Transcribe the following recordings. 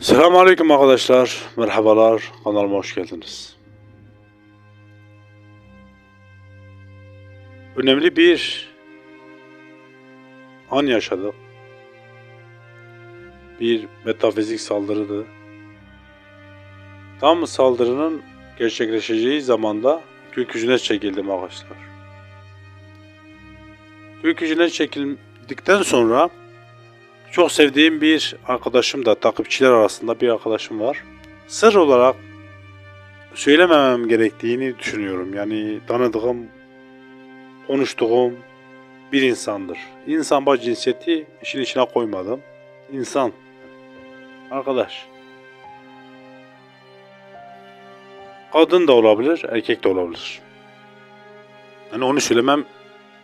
Selamünaleyküm arkadaşlar. Merhabalar. Kanalıma hoş geldiniz. Önemli bir an yaşadık. Bir metafizik saldırıdı. Tam saldırının gerçekleşeceği zamanda gökyüzüne çekildim arkadaşlar. Gökyüzüne çekildikten sonra çok sevdiğim bir arkadaşım da takipçiler arasında bir arkadaşım var. Sır olarak söylememem gerektiğini düşünüyorum. Yani tanıdığım, konuştuğum bir insandır. İnsan baş cinsiyeti işin içine koymadım. İnsan. Arkadaş. Kadın da olabilir, erkek de olabilir. Yani onu söylemem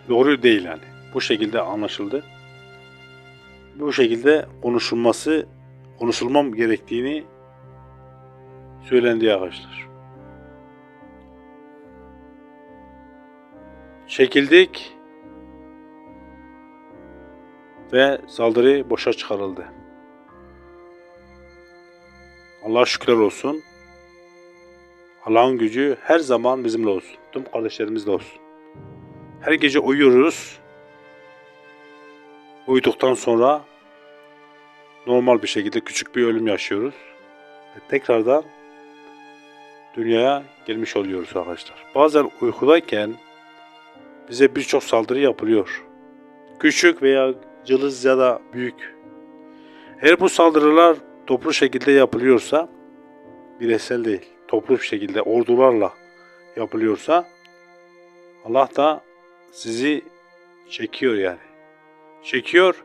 doğru değil yani. Bu şekilde anlaşıldı bu şekilde konuşulması, konuşulmam gerektiğini söylendi arkadaşlar. Çekildik ve saldırı boşa çıkarıldı. Allah'a şükürler olsun. Allah'ın gücü her zaman bizimle olsun. Tüm kardeşlerimizle olsun. Her gece uyuyoruz. Uyuduktan sonra normal bir şekilde küçük bir ölüm yaşıyoruz. Ve tekrardan dünyaya gelmiş oluyoruz arkadaşlar. Bazen uykudayken bize birçok saldırı yapılıyor. Küçük veya cılız ya da büyük. Eğer bu saldırılar toplu şekilde yapılıyorsa bireysel değil, toplu bir şekilde ordularla yapılıyorsa Allah da sizi çekiyor yani çekiyor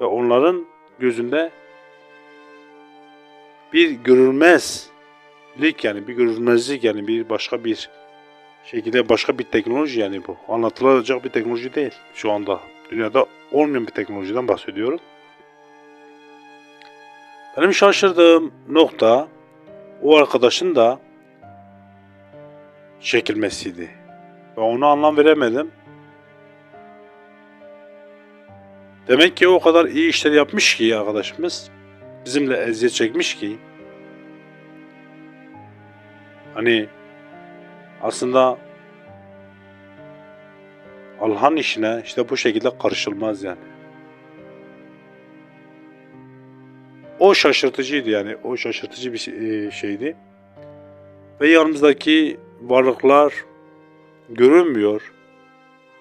ve onların gözünde bir görülmezlik yani bir görülmezlik yani bir başka bir şekilde başka bir teknoloji yani bu. Anlatılacak bir teknoloji değil şu anda. Dünyada olmayan bir teknolojiden bahsediyorum. Benim şaşırdığım nokta o arkadaşın da çekilmesiydi. Ve ona anlam veremedim. Demek ki o kadar iyi işler yapmış ki arkadaşımız. Bizimle eziyet çekmiş ki. Hani aslında Allah'ın işine işte bu şekilde karışılmaz yani. O şaşırtıcıydı yani. O şaşırtıcı bir şey- e, şeydi. Ve yanımızdaki varlıklar görünmüyor.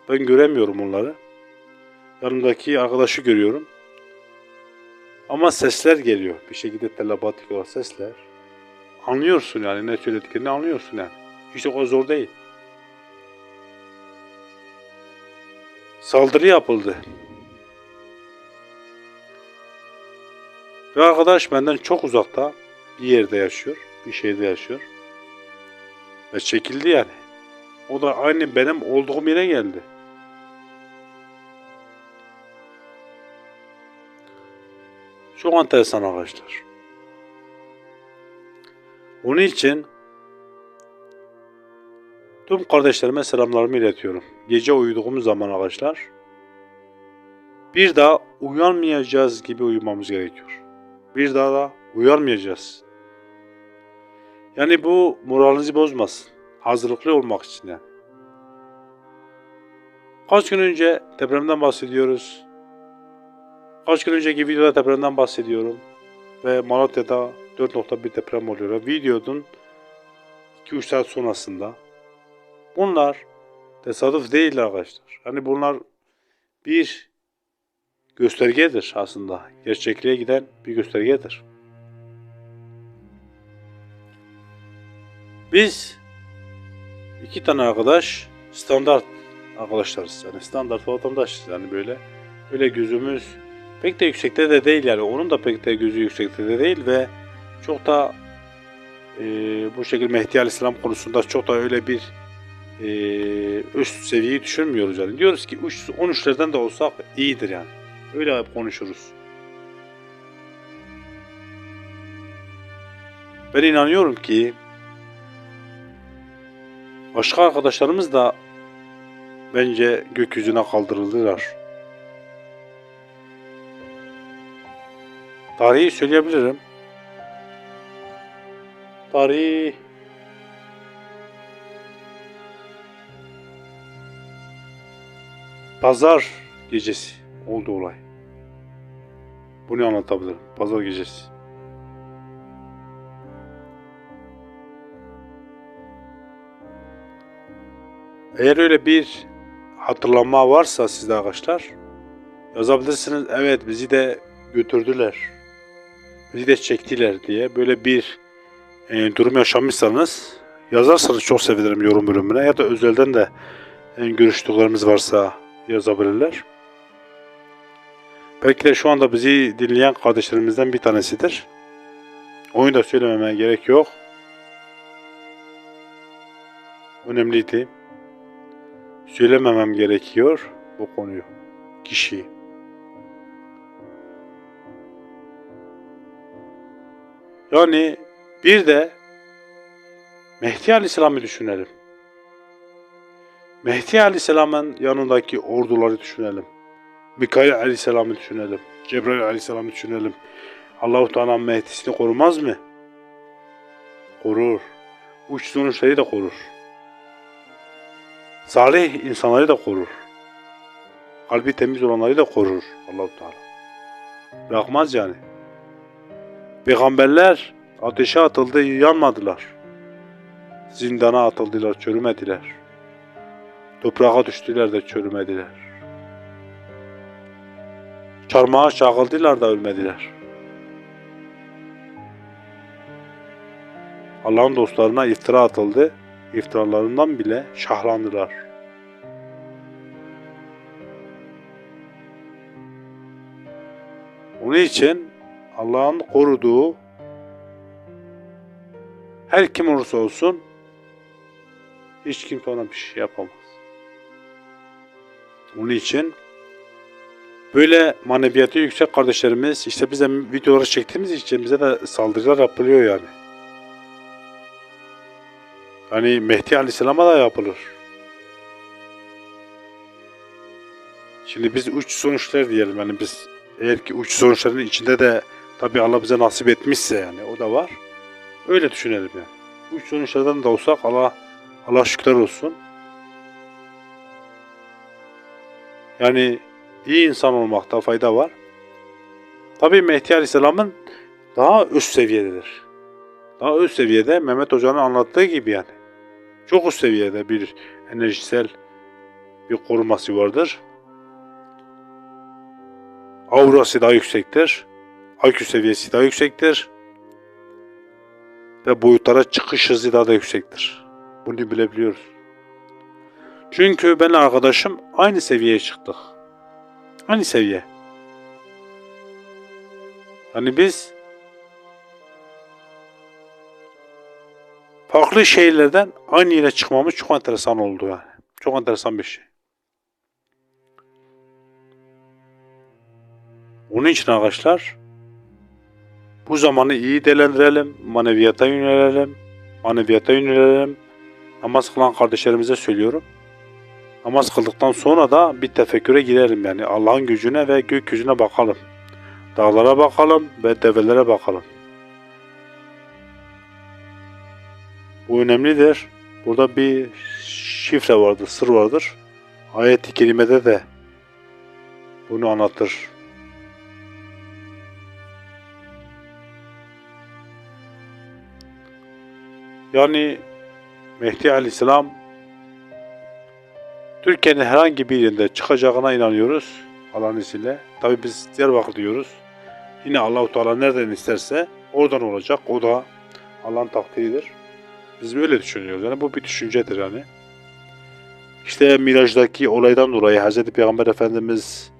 Ben göremiyorum onları. Yanımdaki arkadaşı görüyorum. Ama sesler geliyor. Bir şekilde telepatik olan sesler. Anlıyorsun yani ne söylediklerini anlıyorsun yani. Hiç o kadar zor değil. Saldırı yapıldı. Ve arkadaş benden çok uzakta bir yerde yaşıyor. Bir şehirde yaşıyor. Ve çekildi yani. O da aynı benim olduğum yere geldi. Çok enteresan arkadaşlar. Onun için tüm kardeşlerime selamlarımı iletiyorum. Gece uyuduğumuz zaman arkadaşlar bir daha uyanmayacağız gibi uyumamız gerekiyor. Bir daha da uyanmayacağız. Yani bu moralinizi bozmasın. Hazırlıklı olmak için yani. Kaç gün önce depremden bahsediyoruz. Kaç gün önceki videoda depremden bahsediyorum. Ve Malatya'da 4.1 deprem oluyor. Videonun 2-3 saat sonrasında. Bunlar tesadüf değil arkadaşlar. Hani bunlar bir göstergedir aslında. Gerçekliğe giden bir göstergedir. Biz iki tane arkadaş standart arkadaşlarız. Yani standart vatandaşız yani böyle. Öyle gözümüz pek de yüksekte de değil yani onun da pek de gözü yüksekte de değil ve çok da e, bu şekilde Mehdi Aleyhisselam konusunda çok da öyle bir e, üst seviyeyi düşünmüyoruz yani. Diyoruz ki 13'lerden de olsak iyidir yani. Öyle konuşuruz. Ben inanıyorum ki başka arkadaşlarımız da bence gökyüzüne kaldırıldılar. Tarihi söyleyebilirim. Tarih Pazar gecesi oldu olay. Bunu anlatabilirim. Pazar gecesi. Eğer öyle bir hatırlanma varsa sizde arkadaşlar yazabilirsiniz. Evet bizi de götürdüler. Bizi çektiler diye böyle bir e, durum yaşamışsanız yazarsanız çok sevinirim yorum bölümüne ya da özelden de e, görüştüklerimiz varsa yazabilirler. Belki de şu anda bizi dinleyen kardeşlerimizden bir tanesidir. Onu da söylememe gerek yok. Önemliydi. Söylememem gerekiyor bu konuyu. Kişiyi. Yani bir de Mehdi Aleyhisselam'ı düşünelim. Mehdi Aleyhisselam'ın yanındaki orduları düşünelim. Mikail Aleyhisselam'ı düşünelim. Cebrail Aleyhisselam'ı düşünelim. Allahu Teala Mehdi'sini korumaz mı? Korur. Uç sonuçları da korur. Salih insanları da korur. Kalbi temiz olanları da korur Allahu Teala. Bırakmaz yani. Peygamberler ateşe atıldı, yanmadılar. Zindana atıldılar, çürümediler. Toprağa düştüler de çürümediler. Çarmıha çakıldılar da ölmediler. Allah'ın dostlarına iftira atıldı. İftiralarından bile şahlandılar. Onun için Allah'ın koruduğu her kim olursa olsun hiç kimse ona bir şey yapamaz. Onun için böyle maneviyatı yüksek kardeşlerimiz işte bize videoları çektiğimiz için bize de saldırılar yapılıyor yani. Hani Mehdi Aleyhisselam'a da yapılır. Şimdi biz uç sonuçlar diyelim yani biz eğer ki uç sonuçların içinde de tabi Allah bize nasip etmişse yani o da var. Öyle düşünelim yani. Uç sonuçlardan da olsak Allah Allah şükürler olsun. Yani iyi insan olmakta fayda var. Tabi Mehdi Aleyhisselam'ın daha üst seviyededir. Daha üst seviyede Mehmet Hoca'nın anlattığı gibi yani. Çok üst seviyede bir enerjisel bir koruması vardır. Aurası daha yüksektir. IQ seviyesi daha yüksektir. Ve boyutlara çıkış hızı daha da yüksektir. Bunu bilebiliyoruz. Çünkü ben arkadaşım aynı seviyeye çıktık. Aynı seviye. Hani biz farklı şeylerden aynı yere çıkmamız çok enteresan oldu yani. Çok enteresan bir şey. Onun için arkadaşlar bu zamanı iyi değerlendirelim, maneviyata yönelelim, maneviyata yönelelim. Namaz kılan kardeşlerimize söylüyorum. Namaz kıldıktan sonra da bir tefekküre girelim yani Allah'ın gücüne ve gökyüzüne bakalım. Dağlara bakalım ve develere bakalım. Bu önemlidir. Burada bir şifre vardır, sır vardır. Ayet-i kerimede de bunu anlatır. Yani Mehdi Aleyhisselam Türkiye'nin herhangi bir yerinde çıkacağına inanıyoruz Allah'ın izniyle. Tabi biz Diyarbakır diyoruz. Yine Allahu Teala nereden isterse oradan olacak. O da Allah'ın takdiridir. Biz böyle düşünüyoruz. Yani bu bir düşüncedir yani. İşte Miraç'taki olaydan dolayı Hz. Peygamber Efendimiz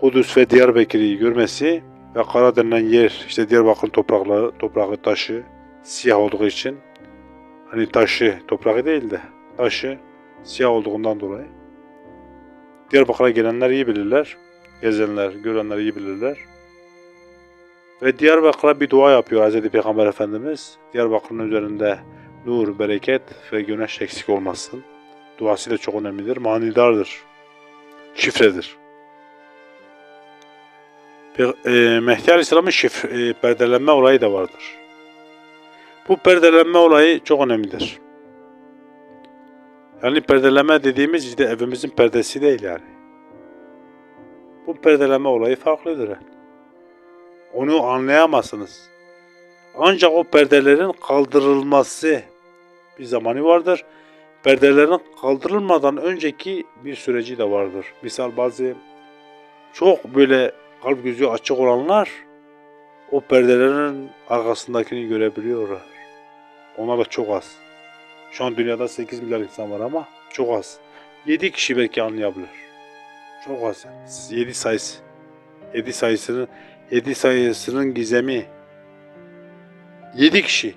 Kudüs ve Diyarbakır'ı görmesi ve Kara denilen yer, işte Diyarbakır'ın toprakları, toprağı, taşı siyah olduğu için hani taşı, toprağı değil de taşı siyah olduğundan dolayı Diyarbakır'a gelenler iyi bilirler. Gezenler, görenler iyi bilirler. Ve Diyarbakır'a bir dua yapıyor Hz. Peygamber Efendimiz. Diyarbakır'ın üzerinde nur, bereket ve güneş eksik olmasın. Duası da çok önemlidir. Manidardır. Şifredir. Pe- e, Mehdi Aleyhisselam'ın şif- e, perdelenme olayı da vardır. Bu perdelenme olayı çok önemlidir. Yani perdeleme dediğimiz işte evimizin perdesi değil yani. Bu perdeleme olayı farklıdır. Onu anlayamazsınız. Ancak o perdelerin kaldırılması bir zamanı vardır. Perdelerin kaldırılmadan önceki bir süreci de vardır. Misal bazı çok böyle kalp gözü açık olanlar o perdelerin arkasındakini görebiliyorlar. Onlar da çok az. Şu an dünyada 8 milyar insan var ama çok az. 7 kişi belki anlayabilir. Çok az yani. 7 sayısı. 7 sayısının 7 sayısının gizemi 7 kişi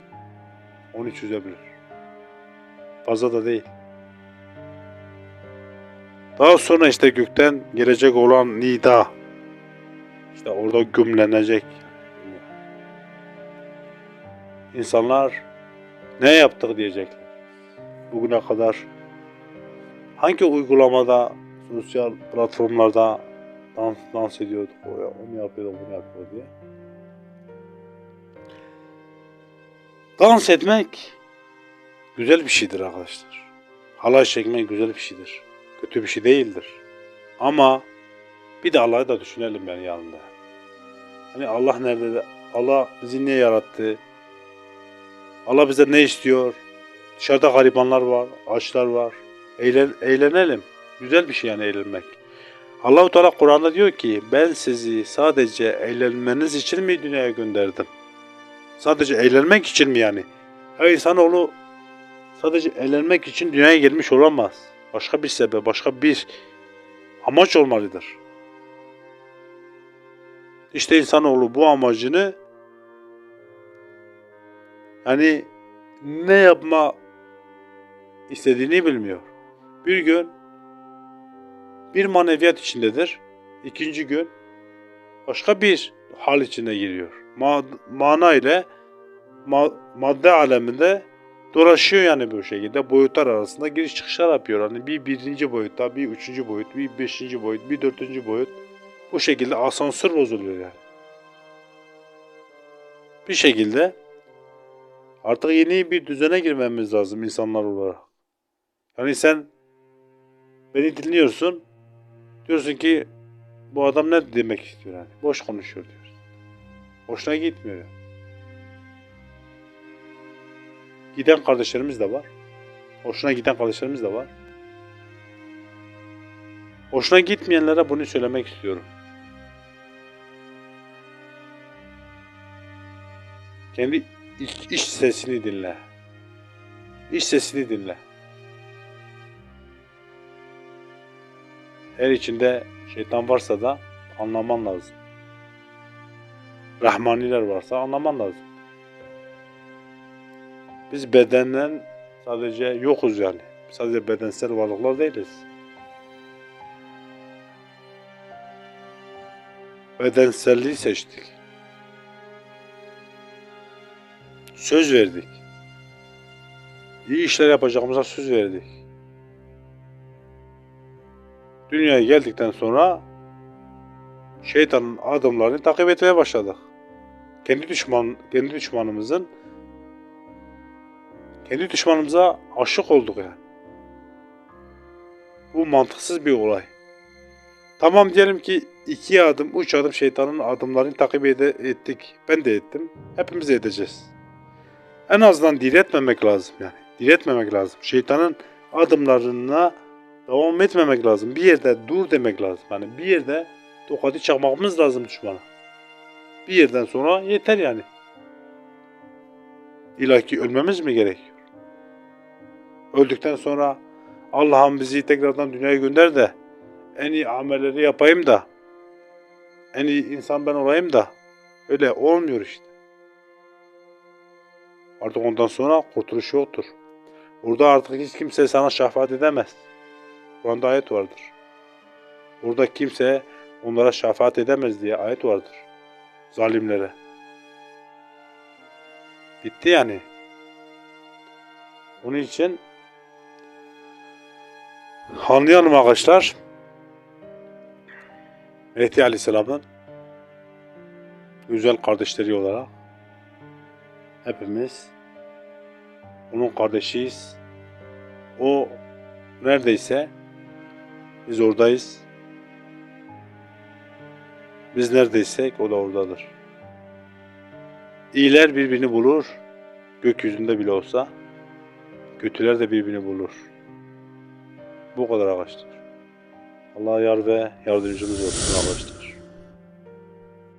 onu çözebilir. Fazla da değil. Daha sonra işte gökten gelecek olan nida işte orada gümlenecek. İnsanlar ne yaptık diyecekler. Bugüne kadar hangi uygulamada, sosyal platformlarda dans, dans ediyorduk, o ya- onu yapıyorduk, bunu yapıyorduk diye. Dans etmek güzel bir şeydir arkadaşlar. Halay çekmek güzel bir şeydir. Kötü bir şey değildir. Ama bir de Allah'ı da düşünelim ben yanında. Hani Allah nerede de Allah bizi niye yarattı? Allah bize ne istiyor? Dışarıda garibanlar var, açlar var. Eğlen, eğlenelim. Güzel bir şey yani eğlenmek. Allahu Teala Kur'an'da diyor ki ben sizi sadece eğlenmeniz için mi dünyaya gönderdim? Sadece eğlenmek için mi yani? Her insanoğlu sadece eğlenmek için dünyaya gelmiş olamaz. Başka bir sebep, başka bir amaç olmalıdır. İşte insanoğlu bu amacını yani ne yapma istediğini bilmiyor. Bir gün bir maneviyat içindedir. İkinci gün başka bir hal içine giriyor. Ma mana ile ma- madde aleminde dolaşıyor yani bu şekilde boyutlar arasında giriş çıkışlar yapıyor. Hani bir birinci boyutta, bir üçüncü boyut, bir beşinci boyut, bir dördüncü boyut. Bu şekilde asansör bozuluyor yani. Bir şekilde artık yeni bir düzene girmemiz lazım insanlar olarak. Yani sen beni dinliyorsun. Diyorsun ki bu adam ne demek istiyor yani. Boş konuşuyor diyorsun. Hoşuna gitmiyor. Giden kardeşlerimiz de var. Hoşuna giden kardeşlerimiz de var. Hoşuna gitmeyenlere bunu söylemek istiyorum. Kendi iç, iç sesini dinle. İç sesini dinle. Her içinde şeytan varsa da anlaman lazım. Rahmaniler varsa anlaman lazım. Biz bedenden sadece yokuz yani. Sadece bedensel varlıklar değiliz. Bedenselliği seçtik. Söz verdik. İyi işler yapacağımıza söz verdik. Dünyaya geldikten sonra şeytanın adımlarını takip etmeye başladık. Kendi düşman, kendi düşmanımızın kendi düşmanımıza aşık olduk yani. Bu mantıksız bir olay. Tamam diyelim ki iki adım, üç adım şeytanın adımlarını takip ede- ettik. Ben de ettim. Hepimiz edeceğiz. En azından diretmemek lazım yani. Diretmemek lazım. Şeytanın adımlarına devam etmemek lazım. Bir yerde dur demek lazım. Yani bir yerde tokatı çakmamız lazım düşmana. Bir yerden sonra yeter yani. İlla ki ölmemiz mi gerekiyor? Öldükten sonra Allah'ım bizi tekrardan dünyaya gönder de en iyi amelleri yapayım da en iyi insan ben olayım da öyle olmuyor işte. Artık ondan sonra kurtuluş yoktur. Burada artık hiç kimse sana şefaat edemez. Kur'an'da ayet vardır. Burada kimse onlara şefaat edemez diye ayet vardır. Zalimlere. Bitti yani. Onun için anlayalım arkadaşlar. Mehdi Aleyhisselam'ın güzel kardeşleri olarak hepimiz onun kardeşiyiz. O neredeyse biz oradayız. Biz neredeysek o da oradadır. İyiler birbirini bulur. Gökyüzünde bile olsa. Kötüler de birbirini bulur. Bu kadar arkadaşlar. Allah yar ve yardımcımız olsun arkadaşlar.